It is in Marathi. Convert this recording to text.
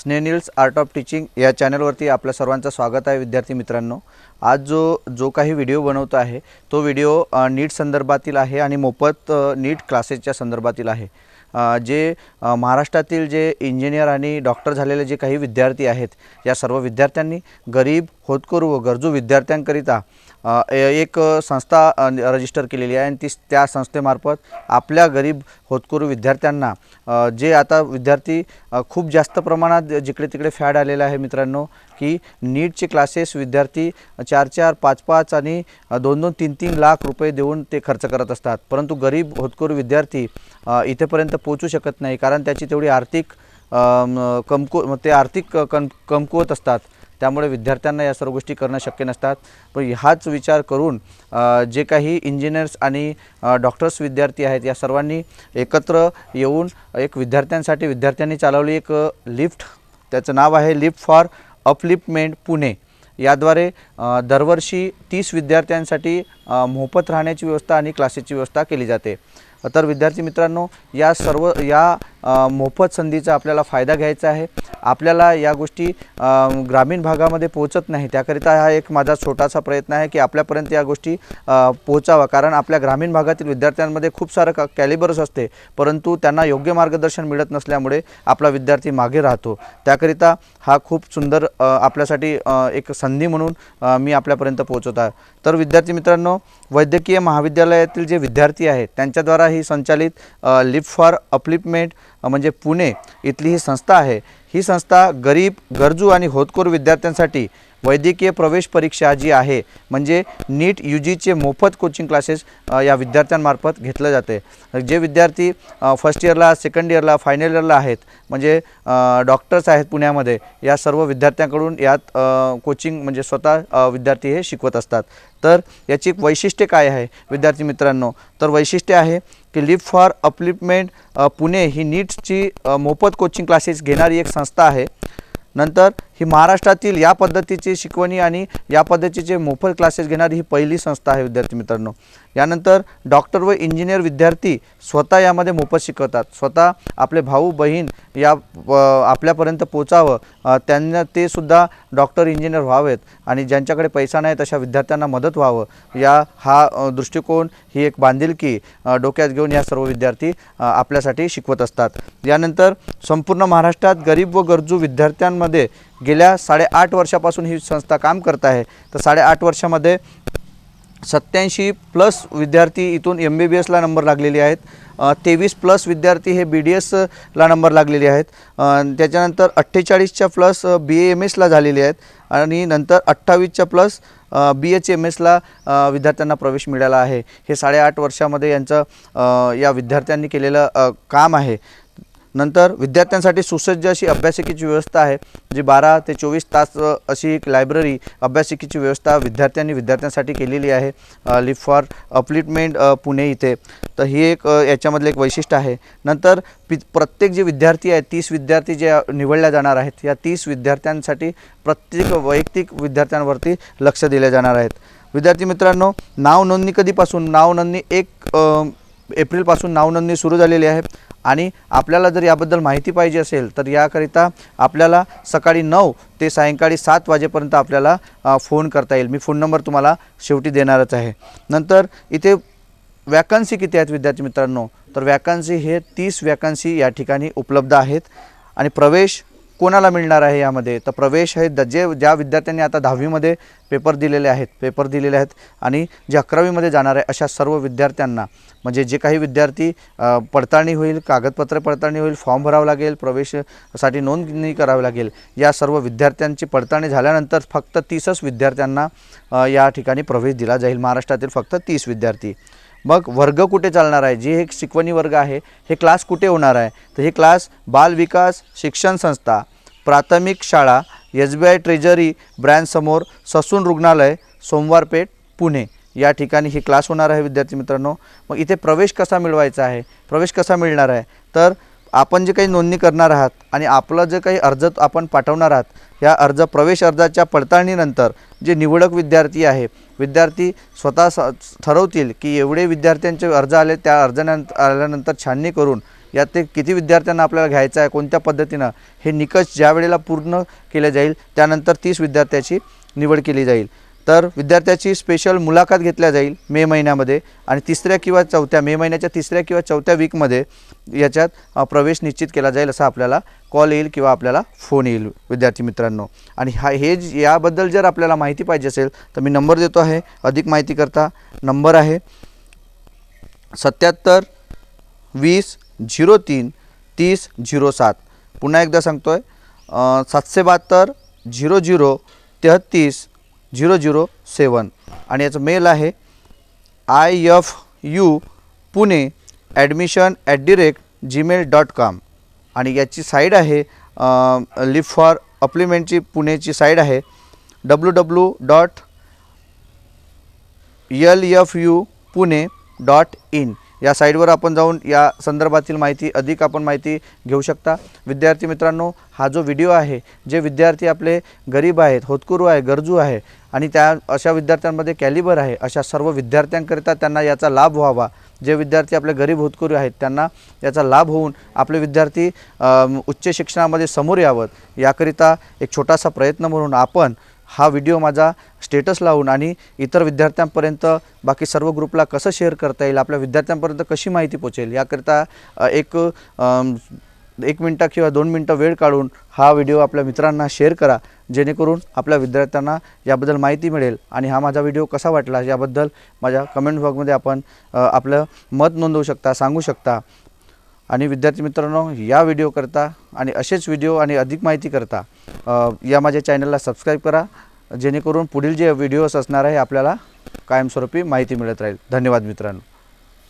स्नेनिल्स आर्ट ऑफ टीचिंग या चॅनलवरती आपल्या सर्वांचं स्वागत आहे विद्यार्थी मित्रांनो. आज जो जो काही व्हिडिओ बनवतो आहे तो व्हिडिओ नीट संदर्भातील आहे आणि मोफत नीट क्लासेसच्या संदर्भातील आहे. जे महाराष्ट्रातील जे इंजिनियर आणि डॉक्टर झालेले जे काही विद्यार्थी आहेत या सर्व विद्यार्थ्यांनी गरीब होतकरू व गरजू विद्यार्थ्यांकरिता ए- एक संस्था रजिस्टर केलेली आहे आणि ती त्या संस्थेमार्फत आपल्या गरीब होतकरू विद्यार्थ्यांना जे आता विद्यार्थी खूप जास्त प्रमाणात जिकडे तिकडे फॅड आलेला आहे मित्रांनो की नीटचे क्लासेस विद्यार्थी चार चार पाच पाच आणि दोन दोन तीन तीन लाख रुपये देऊन ते खर्च करत असतात. परंतु गरीब होतकरू विद्यार्थी इथेपर्यंत पोचू शकत नाही कारण त्याची तेवढी आर्थिक कमकु ते आर्थिक कम कमकुवत असतात. त्यामुळे विद्यार्थ्यांना या सर्व गोष्टी करणं शक्य नसतात. पण हाच विचार करून जे काही इंजिनियर्स आणि डॉक्टर्स विद्यार्थी आहेत या सर्वांनी एकत्र येऊन एक विद्यार्थ्यांसाठी विद्यार्थ्यांनी चालवली एक लिफ्ट. त्याचं नाव आहे लिफ्ट फॉर अपलिफ्टमेंट पुणे. याद्वारे दरवर्षी तीस विद्यार्थ्यांसाठी मोफत राहण्याची व्यवस्था आणि क्लासेसची व्यवस्था केली जाते. तर विद्यार्थी मित्रांनो या सर्व या मोफत संधीचा आपल्याला फायदा घ्यायचा आहे. आपल्याला या गोष्टी ग्रामीण भागामध्ये पोहोचत नाही. त्याकरिता हा एक माझा छोटासा प्रयत्न आहे की आपल्यापर्यंत या गोष्टी पोहोचावा कारण आपल्या ग्रामीण भागातील विद्यार्थ्यांमध्ये खूप सारं क कॅलिबर्स असते. परंतु त्यांना योग्य मार्गदर्शन मिळत नसल्यामुळे आपला विद्यार्थी मागे राहतो. त्याकरिता हा खूप सुंदर आपल्यासाठी एक संधी म्हणून मी आपल्यापर्यंत पोहोचत आहे. तर विद्यार्थी मित्रांनो वैद्यकीय महाविद्यालयातील जे विद्यार्थी आहेत त्यांच्याद्वारा ही संचालित लिप फॉर अपलिपमेंट म्हणजे पुणे इथली ही संस्था आहे. ही संस्था गरीब गरजू आणि होतकोर विद्यार्थ्यांसाठी वैद्यकीय प्रवेश परीक्षा जी आहे म्हणजे नीट यू जीचे मोफत कोचिंग क्लासेस या विद्यार्थ्यांमार्फत घेतलं जाते. जे विद्यार्थी फर्स्ट इयरला सेकंड इयरला फायनल इयरला आहेत म्हणजे डॉक्टर्स आहेत पुण्यामध्ये या सर्व विद्यार्थ्यांकडून यात कोचिंग म्हणजे स्वतः विद्यार्थी हे शिकवत असतात. तर याची वैशिष्ट्य काय आहे विद्यार्थी मित्रांनो? तर वैशिष्ट्य आहे की लिप फॉर अपलिपमेंट पुणे ही नीट्सची मोफत कोचिंग क्लासेस घेणारी एक संस्था आहे. नंतर ही महाराष्ट्रातील या पद्धतीची शिकवणी आणि या पद्धतीचे मोफत क्लासेस घेणारी ही पहिली संस्था आहे विद्यार्थी मित्रांनो. यानंतर डॉक्टर व इंजिनियर विद्यार्थी स्वतः यामध्ये मोफत शिकवतात. स्वतः आपले भाऊ बहीण या आपल्यापर्यंत पोचावं त्यांना ते सुद्धा डॉक्टर इंजिनियर व्हावेत आणि ज्यांच्याकडे पैसा नाही तशा विद्यार्थ्यांना मदत व्हावं. या हा दृष्टिकोन ही एक बांधिलकी डोक्यात घेऊन या सर्व विद्यार्थी आपल्यासाठी शिकवत असतात. यानंतर संपूर्ण महाराष्ट्रात गरीब व गरजू विद्यार्थ्यांमध्ये गेल्या साडेआठ वर्षापासून ही संस्था काम करत आहे. तर साडेआठ वर्षामध्ये सत्याऐंशी प्लस विद्यार्थी इथून एम बी बी एसला नंबर लागलेले आहेत. तेवीस प्लस विद्यार्थी हे बी डी एसला नंबर लागलेले आहेत. त्याच्यानंतर अठ्ठेचाळीसच्या प्लस बी ए एम एसला झालेले आहेत आणि नंतर अठ्ठावीसच्या प्लस बी एच एम एसला विद्यार्थ्यांना प्रवेश मिळाला आहे. हे साडेआठ वर्षामध्ये यांचं या विद्यार्थ्यांनी केलेलं काम आहे. नंतर विद्यार्थ्यांसाठी सुसज्ज अशी अभ्यासिकेची व्यवस्था आहे जी बारा ते चोवीस तास अशी एक लायब्ररी अभ्यासिकेची व्यवस्था विद्यार्थ्यांनी विद्यार्थ्यांसाठी केलेली आहे लिफ्ट फॉर अपलिटमेंट पुणे इथे. तर ही एक याच्यामधलं एक वैशिष्ट्य आहे. नंतर पि प्रत्येक जे विद्यार्थी आहेत तीस विद्यार्थी जे निवडल्या जाणार आहेत या तीस विद्यार्थ्यांसाठी प्रत्येक वैयक्तिक विद्यार्थ्यांवरती लक्ष दिले जाणार आहेत. विद्यार्थी मित्रांनो नाव नोंदणी कधीपासून? नाव नोंदणी एक एप्रिलपासून नावनोंदणी सुरू झालेली आहे. आणि आपल्याला जर याबद्दल माहिती पाहिजे असेल तर याकरिता आपल्याला सकाळी नऊ ते सायंकाळी सात वाजेपर्यंत आपल्याला फोन करता येईल. मी फोन नंबर तुम्हाला शेवटी देणारच आहे. नंतर इथे वॅकन्सी किती आहेत विद्यार्थी मित्रांनो? तर वॅकन्सी हे तीस वॅकन्सी या ठिकाणी उपलब्ध आहेत. आणि प्रवेश कोणाला मिळणार आहे यामध्ये? तर प्रवेश हे जे ज्या विद्यार्थ्यांनी आता दहावीमध्ये पेपर दिलेले आहेत पेपर दिलेले आहेत आणि जे अकरावीमध्ये जाणार आहे अशा सर्व विद्यार्थ्यांना म्हणजे जे काही विद्यार्थी पडताळणी होईल कागदपत्र पडताळणी होईल फॉर्म भरावं लागेल प्रवेशासाठी नोंदणी करावी लागेल या सर्व विद्यार्थ्यांची पडताळणी झाल्यानंतर फक्त तीसच विद्यार्थ्यांना या ठिकाणी प्रवेश दिला जाईल. महाराष्ट्रातील फक्त तीस विद्यार्थी. मग वर्ग कुठे चालणार आहे? जे हे शिकवणी वर्ग आहे हे क्लास कुठे होणार आहे? तर हे क्लास बाल विकास शिक्षण संस्था प्राथमिक शाळा एस बी आय ट्रेजरी ब्रँचसमोर ससून रुग्णालय सोमवारपेठ पुणे. या ठिकाणी हे क्लास होणार आहे विद्यार्थी मित्रांनो. मग इथे प्रवेश कसा मिळवायचा आहे? प्रवेश कसा मिळणार आहे? तर आपण जे काही नोंदणी करणार आहात आणि आपलं जे काही अर्ज आपण पाठवणार आहात या अर्ज प्रवेश अर्जाच्या पडताळणीनंतर जे निवडक विद्यार्थी आहे विद्यार्थी स्वतः स ठरवतील की एवढे विद्यार्थ्यांचे अर्ज आले त्या अर्जानंतर आल्यानंतर छाननी करून यात ते किती विद्यार्थ्यांना आपल्याला घ्यायचं आहे कोणत्या पद्धतीनं हे निकष ज्या वेळेला पूर्ण केले जाईल त्यानंतर तीस विद्यार्थ्याची निवड केली जाईल. तर विद्यार्थ्याची स्पेशल मुलाखत घेतल्या जाईल मे महिन्यामध्ये आणि तिसऱ्या किंवा चौथ्या मे महिन्याच्या तिसऱ्या किंवा चौथ्या वीकमध्ये याच्यात प्रवेश निश्चित केला जाईल असा आपल्याला कॉल येईल किंवा आपल्याला फोन येईल विद्यार्थी मित्रांनो. आणि हा हे याबद्दल जर आपल्याला माहिती पाहिजे असेल तर मी नंबर देतो आहे. अधिक माहितीकरता नंबर आहे सत्याहत्तर वीस झिरो तीन तीस झिरो सात. पुन्हा एकदा सांगतो आहे सातशे बहात्तर झिरो झिरो तेहत्तीस झिरो झिरो सेवन. आणि याचं मेल आहे I F U Pune admission at the rate Gmail dot com आणि याची साईड आहे लिप फॉर अप्लिमेंटची पुणेची साईड आहे W W dot L F U Pune dot in या साईडवर आपण जाऊन या संदर्भातील माहिती अधिक आपण माहिती घेऊ शकता. विद्यार्थी मित्रांनो हा जो व्हिडिओ आहे जे विद्यार्थी आपले गरीब आहेत होतकुरू आहे गरजू आहे आणि त्या अशा विद्यार्थ्यांमध्ये कॅलिबर आहे अशा सर्व विद्यार्थ्यांकरिता त्यांना याचा लाभ व्हावा. जे विद्यार्थी आपले गरीब होतकरू आहेत त्यांना याचा लाभ होऊन आपले विद्यार्थी उच्च शिक्षणामध्ये समोर यावं. याकरिता एक छोटासा प्रयत्न म्हणून आपण हा व्हिडिओ माझा स्टेटस लावून आणि इतर विद्यार्थ्यांपर्यंत बाकी सर्व ग्रुपला कसं शेअर करता येईल आपल्या विद्यार्थ्यांपर्यंत कशी माहिती पोचेल याकरिता एक एक मिनटं किंवा दोन मिनटं वेळ काढून हा व्हिडिओ आपल्या मित्रांना शेअर करा जेणेकरून आपल्या विद्यार्थ्यांना याबद्दल माहिती मिळेल आणि हा माझा व्हिडिओ कसा वाटला याबद्दल माझ्या कमेंट बॉक्समध्ये आपण आपलं मत नोंदवू शकता सांगू शकता. आणि विद्यार्थी मित्रांनो या व्हिडिओ करता आणि असेच व्हिडिओ आणि अधिक माहिती करता या माझ्या चॅनलला सबस्क्राईब करा. जेणेकरून पुढील जे व्हिडिओज असणार आहे आपल्याला कायमस्वरूपी माहिती मिळत राहील. धन्यवाद मित्रांनो.